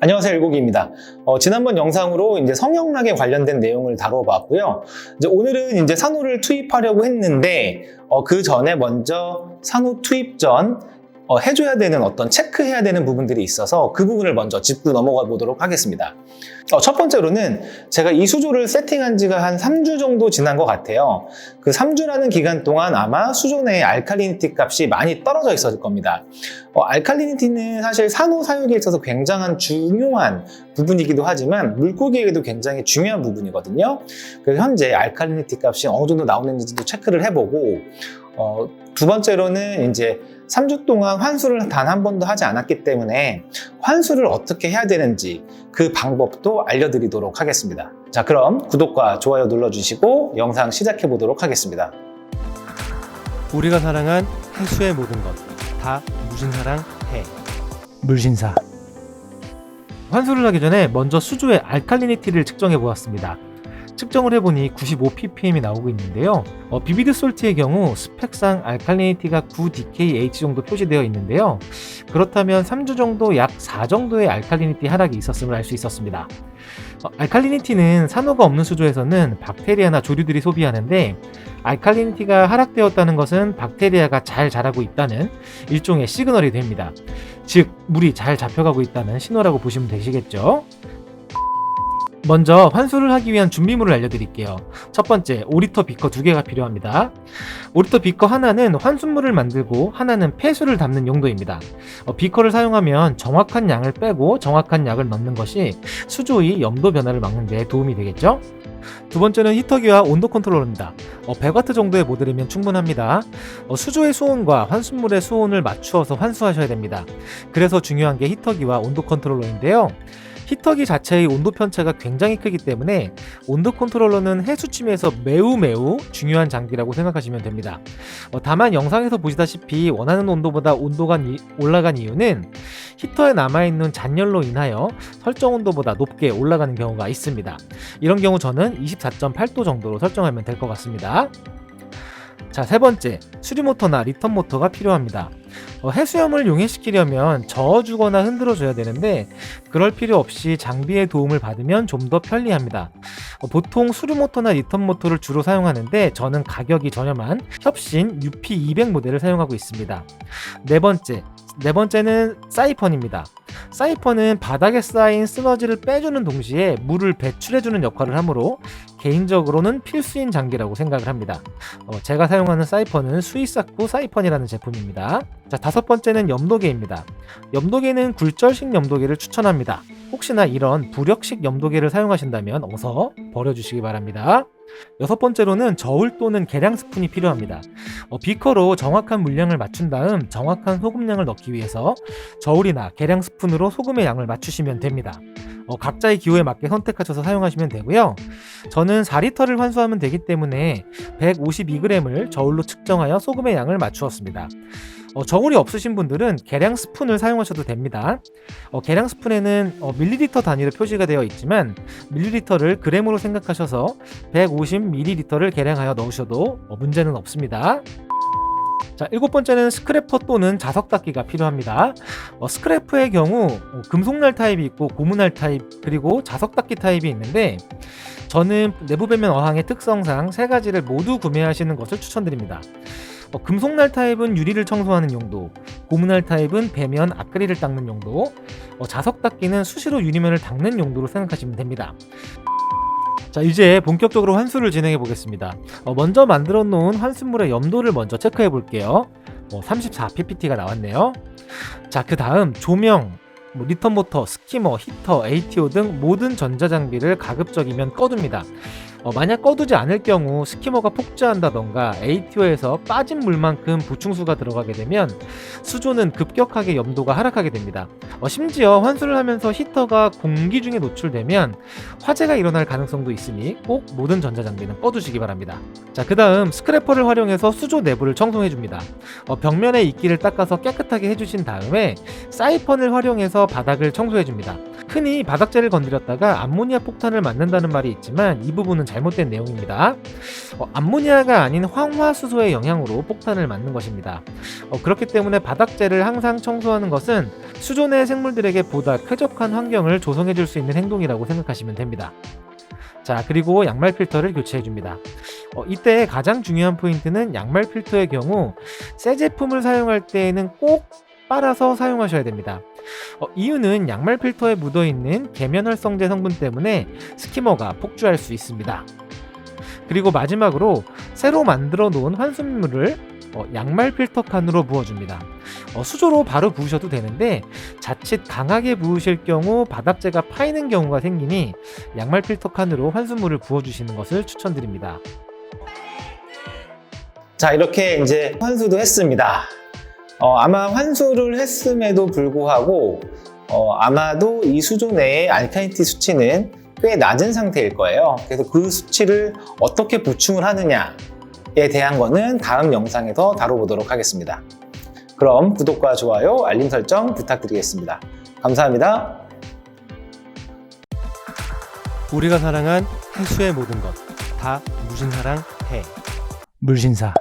안녕하세요 일곡입니다. 어, 지난번 영상으로 이제 성형락에 관련된 내용을 다뤄봤고요. 이제 오늘은 이제 산호를 투입하려고 했는데 어, 그 전에 먼저 산호 투입 전 어, 해줘야 되는 어떤 체크해야 되는 부분들이 있어서 그 부분을 먼저 짚고 넘어가 보도록 하겠습니다. 어, 첫 번째로는 제가 이 수조를 세팅한 지가 한 3주 정도 지난 것 같아요. 그 3주라는 기간 동안 아마 수조 내의 알칼리니티 값이 많이 떨어져 있었을 겁니다. 어, 알칼리니티는 사실 산호 사육에 있어서 굉장한 중요한 부분이기도 하지만 물고기에게도 굉장히 중요한 부분이거든요. 그래서 현재 알칼리니티 값이 어느 정도 나오는지도 체크를 해보고 어, 두 번째로는 이제 3주 동안 환수를 단 한 번도 하지 않았기 때문에 환수를 어떻게 해야 되는지 그 방법도 알려드리도록 하겠습니다. 자, 그럼 구독과 좋아요 눌러주시고 영상 시작해 보도록 하겠습니다. 우리가 사랑한 해수의 모든 것 다 무신사랑 해 물신사 환수를 하기 전에 먼저 수조의 알칼리니티를 측정해 보았습니다. 측정을 해보니 95ppm이 나오고 있는데요. 어, 비비드 솔트의 경우 스펙상 알칼리니티가 9dkh 정도 표시되어 있는데요. 그렇다면 3주 정도 약 4 정도의 알칼리니티 하락이 있었음을 알 수 있었습니다. 어, 알칼리니티는 산호가 없는 수조에서는 박테리아나 조류들이 소비하는데 알칼리니티가 하락되었다는 것은 박테리아가 잘 자라고 있다는 일종의 시그널이 됩니다. 즉 물이 잘 잡혀가고 있다는 신호라고 보시면 되시겠죠. 먼저 환수를 하기 위한 준비물을 알려드릴게요. 첫 번째, 5리터 비커 두 개가 필요합니다. 5리터 비커 하나는 환수물을 만들고 하나는 폐수를 담는 용도입니다. 어, 비커를 사용하면 정확한 양을 빼고 정확한 약을 넣는 것이 수조의 염도 변화를 막는 데 도움이 되겠죠? 두 번째는 히터기와 온도 컨트롤러입니다. 어, 100W 정도의 모델이면 충분합니다. 어, 수조의 수온과 환수물의 수온을 맞추어서 환수하셔야 됩니다. 그래서 중요한 게 히터기와 온도 컨트롤러인데요. 히터기 자체의 온도 편차가 굉장히 크기 때문에 온도 컨트롤러는 해수침에서 매우 매우 중요한 장비라고 생각하시면 됩니다. 어, 다만 영상에서 보시다시피 원하는 온도보다 온도가 이- 올라간 이유는 히터에 남아있는 잔열로 인하여 설정 온도보다 높게 올라가는 경우가 있습니다. 이런 경우 저는 24.8도 정도로 설정하면 될 것 같습니다. 자, 세 번째, 수리 모터나 리턴 모터가 필요합니다. 어, 해수염을 용해시키려면 저어주거나 흔들어줘야 되는데 그럴 필요 없이 장비의 도움을 받으면 좀 더 편리합니다. 어, 보통 수리 모터나 리턴 모터를 주로 사용하는데 저는 가격이 저렴한 협신 UP200 모델을 사용하고 있습니다. 네 번째, 네 번째는 사이펀입니다. 사이펀은 바닥에 쌓인 쓰너지를 빼주는 동시에 물을 배출해주는 역할을 하므로 개인적으로는 필수인 장비라고 생각을 합니다. 어, 제가 사용하는 사이펀은 스위사쿠 사이펀이라는 제품입니다. 자, 다섯 번째는 염도계입니다. 염도계는 굴절식 염도계를 추천합니다. 혹시나 이런 부력식 염도계를 사용하신다면 어서 버려주시기 바랍니다. 여섯 번째로는 저울 또는 계량 스푼이 필요합니다. 어, 비커로 정확한 물량을 맞춘 다음 정확한 소금량을 넣기 위해서 저울이나 계량 스푼으로 소금의 양을 맞추시면 됩니다. 어, 각자의 기호에 맞게 선택하셔서 사용하시면 되고요. 저는 4리터를 환수하면 되기 때문에 152g을 저울로 측정하여 소금의 양을 맞추었습니다. 어, 저울이 없으신 분들은 계량 스푼을 사용하셔도 됩니다. 어, 계량 스푼에는 어, 밀리리터 단위로 표시가 되어 있지만 밀리리터를 그램으로 생각하셔서 150ml를 계량하여 넣으셔도 어, 문제는 없습니다. 자, 일곱 번째는 스크래퍼 또는 자석 닦기가 필요합니다. 어, 스크래퍼의 경우 어, 금속날 타입이 있고 고무날 타입 그리고 자석 닦기 타입이 있는데 저는 내부 배면 어항의 특성상 세 가지를 모두 구매하시는 것을 추천드립니다. 어, 금속날 타입은 유리를 청소하는 용도, 고무날 타입은 배면 아크릴을 닦는 용도, 어, 자석 닦기는 수시로 유리면을 닦는 용도로 생각하시면 됩니다. 자 이제 본격적으로 환수를 진행해 보겠습니다. 어, 먼저 만들어 놓은 환수물의 염도를 먼저 체크해 볼게요. 어, 34ppt가 나왔네요. 자 그 다음 조명, 뭐 리턴 모터, 스키머, 히터, ATO 등 모든 전자장비를 가급적이면 꺼둡니다. 어, 만약 꺼두지 않을 경우 스키머가 폭주한다던가 ATO에서 빠진 물만큼 보충수가 들어가게 되면 수조는 급격하게 염도가 하락하게 됩니다. 어, 심지어 환수를 하면서 히터가 공기 중에 노출되면 화재가 일어날 가능성도 있으니 꼭 모든 전자장비는 꺼두시기 바랍니다. 자, 그 다음 스크래퍼를 활용해서 수조 내부를 청소해줍니다. 어, 벽면에 이끼를 닦아서 깨끗하게 해주신 다음에 사이펀을 활용해서 바닥을 청소해줍니다. 흔히 바닥재를 건드렸다가 암모니아 폭탄을 맞는다는 말이 있지만 이 부분은 잘못된 내용입니다. 어, 암모니아가 아닌 황화수소의 영향으로 폭탄을 맞는 것입니다. 어, 그렇기 때문에 바닥재를 항상 청소하는 것은 수존의 생물들에게 보다 쾌적한 환경을 조성해 줄 수 있는 행동이라고 생각하시면 됩니다. 자, 그리고 양말 필터를 교체해 줍니다. 어, 이때 가장 중요한 포인트는 양말 필터의 경우 새 제품을 사용할 때에는 꼭 빨아서 사용하셔야 됩니다. 어, 이유는 양말 필터에 묻어 있는 계면활성제 성분 때문에 스키머가 폭주할 수 있습니다. 그리고 마지막으로 새로 만들어 놓은 환순물을 어, 양말 필터 칸으로 부어줍니다. 어, 수조로 바로 부으셔도 되는데 자칫 강하게 부으실 경우 바닥재가 파이는 경우가 생기니 양말 필터 칸으로 환순물을 부어주시는 것을 추천드립니다. 자, 이렇게 이제 환수도 했습니다. 어, 아마 환수를 했음에도 불구하고 어, 아마도 이 수조 내의 알카리티 수치는 꽤 낮은 상태일 거예요. 그래서 그 수치를 어떻게 보충을 하느냐에 대한 거는 다음 영상에서 다뤄보도록 하겠습니다. 그럼 구독과 좋아요, 알림 설정 부탁드리겠습니다. 감사합니다. 우리가 사랑한 해수의 모든 것 다 무신사랑 해 물신사